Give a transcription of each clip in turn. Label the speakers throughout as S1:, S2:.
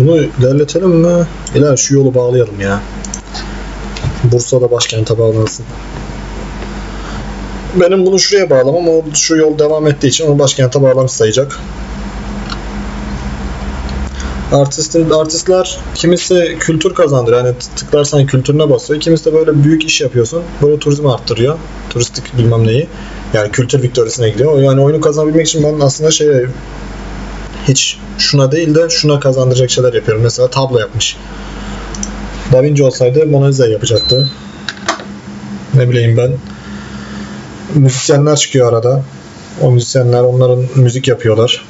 S1: Bunu ilerletelim mi? İler şu yolu bağlayalım ya. Bursa'da başkente bağlansın. Benim bunu şuraya bağlamam ama şu yol devam ettiği için onu başkente bağlamış sayacak. Artistin, artistler kimisi kültür kazandırıyor. Yani tıklarsan kültürüne basıyor. Kimisi de böyle büyük iş yapıyorsun. Böyle turizm arttırıyor. Turistik bilmem neyi. Yani kültür viktorisine gidiyor. Yani oyunu kazanabilmek için ben aslında şey hiç şuna değil de şuna kazandıracak şeyler yapıyorum. Mesela tablo yapmış. Da Vinci olsaydı Mona Lisa yapacaktı. Ne bileyim ben. Müzisyenler çıkıyor arada. O müzisyenler onların müzik yapıyorlar.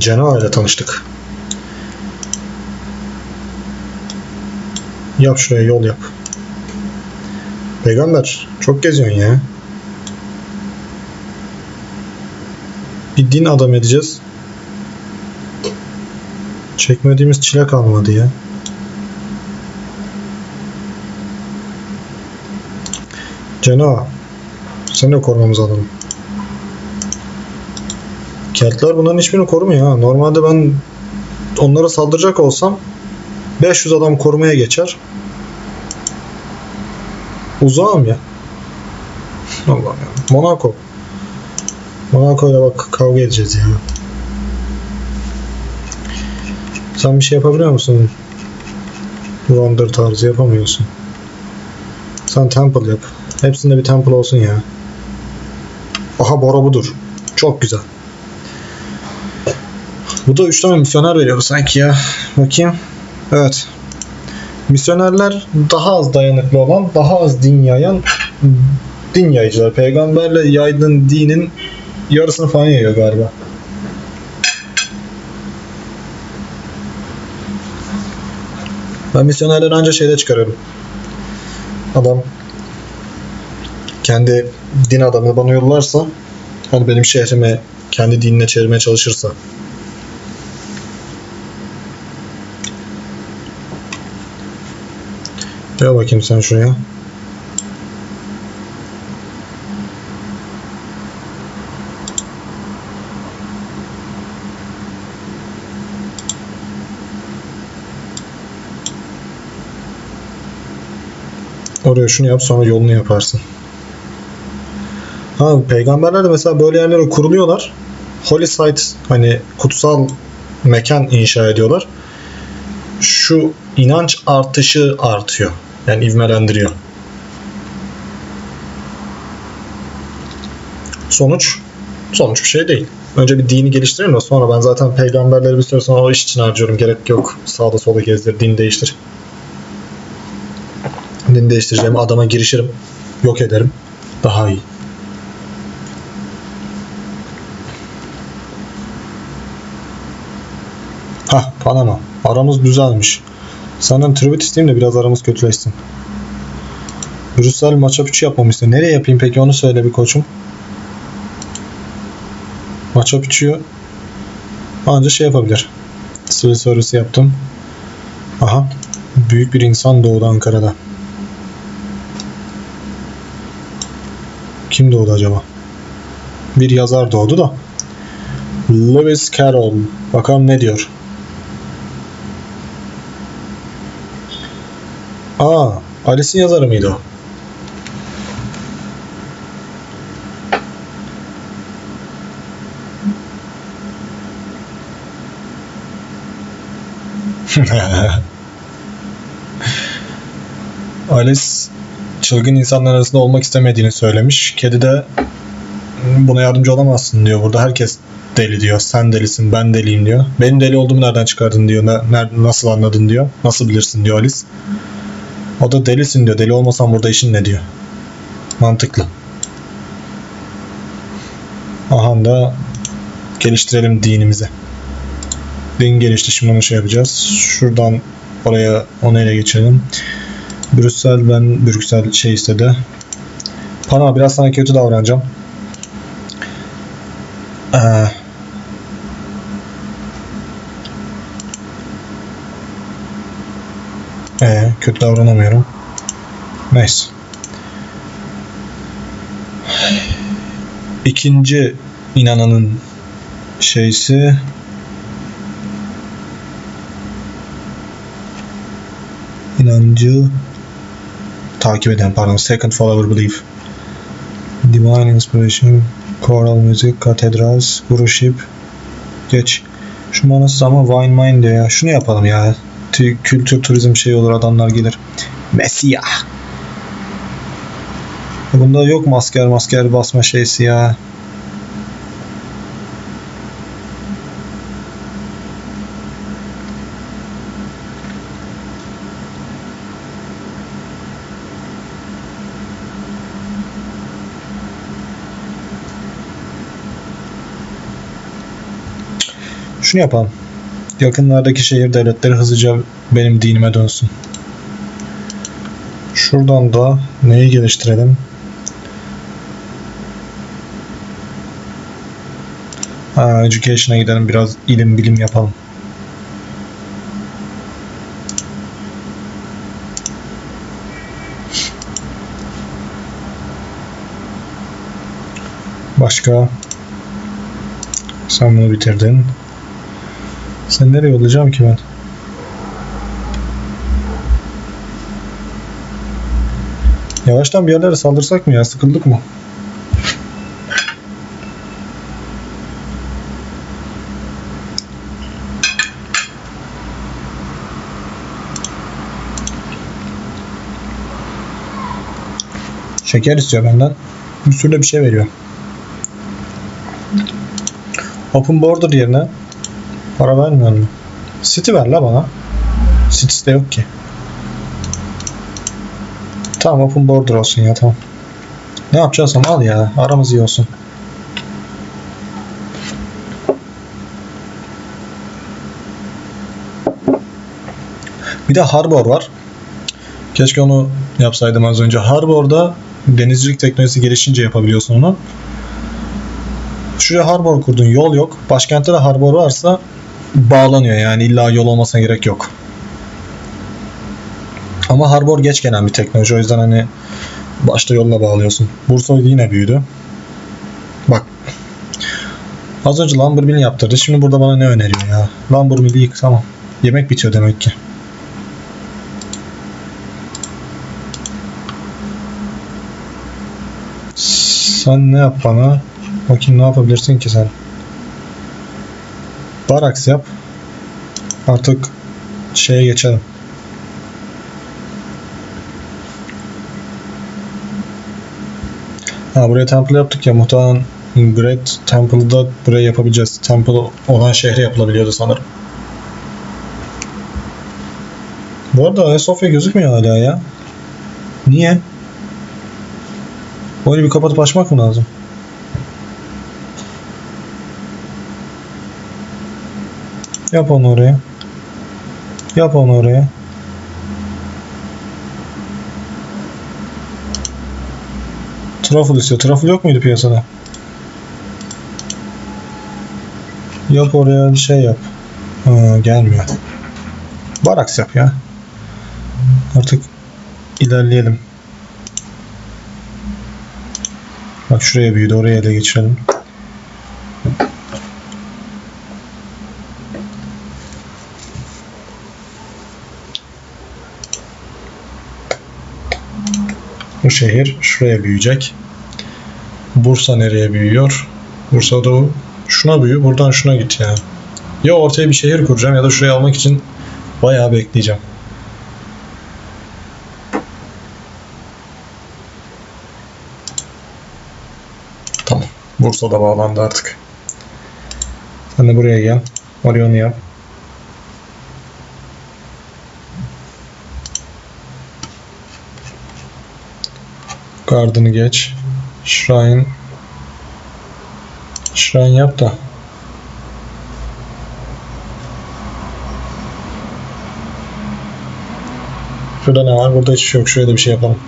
S1: Genoa ile tanıştık. Yap şuraya yol yap. Peygamber çok geziyorsun ya. Bir din adam edeceğiz. Çekmediğimiz çile kalmadı ya. Genoa. Seni de korumamız lazım. Keltler bunların hiçbirini korumuyor ha. Normalde ben onlara saldıracak olsam 500 adam korumaya geçer. Uzağım ya. Allah'ım ya. Monaco. Monaco ile bak kavga edeceğiz ya. Sen bir şey yapabiliyor musun? Wonder tarzı yapamıyorsun. Sen temple yap. Hepsinde bir temple olsun ya. Aha Bora budur. Çok güzel. Bu da 3 tane misyoner veriyordu sanki ya. Bakayım. Evet. Misyonerler daha az dayanıklı olan, daha az din yayan din yayıcılar. Peygamberle yaydığın dinin yarısını falan yayıyor galiba. Ben misyonerleri ancak şeyde çıkarıyorum. Adam kendi din adamını bana yollarsa hani benim şehrime kendi dinine çevirmeye çalışırsa Gel bakayım sen şuraya. Oraya şunu yap sonra yolunu yaparsın. Ha peygamberler de mesela böyle yerlere kuruluyorlar. Holy site hani kutsal mekan inşa ediyorlar. Şu inanç artışı artıyor. Yani ivmelendiriyor. Sonuç sonuç bir şey değil. Önce bir dini geliştirelim de sonra ben zaten peygamberleri bir süre sonra o iş için harcıyorum. Gerek yok sağda solda gezdir, din değiştir. Din değiştireceğim adama girişirim. Yok ederim. Daha iyi. Hah Panama. Aramız güzelmiş. Senden tribut isteyeyim de biraz aramız kötüleşsin. Brüssel maça piçi yapmamı istiyor. Nereye yapayım peki onu söyle bir koçum. Maça piçiyor. Anca şey yapabilir. Sivil servisi yaptım. Aha. Büyük bir insan doğdu Ankara'da. Kim doğdu acaba? Bir yazar doğdu da. Lewis Carroll. Bakalım ne diyor. Aa, Alice'in yazarı mıydı o? Alice çılgın insanlar arasında olmak istemediğini söylemiş. Kedi de buna yardımcı olamazsın diyor. Burada herkes deli diyor. Sen delisin, ben deliyim diyor. Benim deli olduğumu nereden çıkardın diyor. Ne, ner- nasıl anladın diyor. Nasıl bilirsin diyor Alice. O da delisin diyor. Deli olmasan burada işin ne diyor. Mantıklı. Aha da geliştirelim dinimizi. Din gelişti. Şimdi onu şey yapacağız. Şuradan oraya onu ele geçirelim. Brüssel ben Brüksel şey istedi. Panama biraz sana kötü davranacağım. Ee, kötü davranamıyorum. Neyse. İkinci inananın şeysi inancı takip eden pardon second follower belief. Divine inspiration choral music cathedrals worship. Geç. Şu manası ama wine mine diyor ya. Şunu yapalım ya kültür turizm şey olur adamlar gelir Mesiyah Bunda yok masker masker basma şeysi ya. Şunu yapalım. Yakınlardaki şehir devletleri hızlıca benim dinime dönsün. Şuradan da neyi geliştirelim? Ha, education'a gidelim biraz ilim bilim yapalım. Başka? Sen bunu bitirdin. Sen nereye olacağım ki ben? Yavaştan bir yerlere saldırsak mı ya? Sıkıldık mı? Şeker istiyor benden. Bir sürü bir şey veriyor. Open Border yerine para vermiyor mu? City ver la bana. City'si de yok ki. Tamam Open Border olsun ya tamam. Ne yapacaksam al ya. Aramız iyi olsun. Bir de Harbor var. Keşke onu yapsaydım az önce. Harbor'da denizcilik teknolojisi gelişince yapabiliyorsun onu. Şuraya harbor kurdun yol yok. Başkentte de harbor varsa bağlanıyor yani illa yol olmasına gerek yok. Ama harbor geç gelen bir teknoloji o yüzden hani başta yolla bağlıyorsun. Bursa yine büyüdü. Bak. Az önce Mill yaptırdı. Şimdi burada bana ne öneriyor ya? Mill'i yık tamam. Yemek bitiyor demek ki. Sen ne yap bana? Bakayım ne yapabilirsin ki sen? Baraks yap. Artık şeye geçelim. Ha buraya temple yaptık ya muhtemelen Great Temple'ı da buraya yapabileceğiz. Temple olan şehre yapılabiliyordu sanırım. Bu arada Ayasofya gözükmüyor hala ya. Niye? Oyunu bir kapatıp açmak mı lazım? Yap onu oraya. Yap onu oraya. Truffle istiyor. Truffle yok muydu piyasada? Yap oraya bir şey yap. Ha, gelmiyor. Baraks yap ya. Artık ilerleyelim. Bak şuraya büyüdü. Oraya ele geçirelim. Şehir şuraya büyüyecek. Bursa nereye büyüyor? Bursa Doğu. Şuna büyü. Buradan şuna git ya. Ya ortaya bir şehir kuracağım ya da şurayı almak için bayağı bekleyeceğim. Tamam. Bursa da bağlandı artık. Sen de buraya gel. Orion'u yap. Garden'ı geç. Shrine. Shrine yap da. Şurada ne var? Burada hiçbir şey yok. Da bir şey yapalım.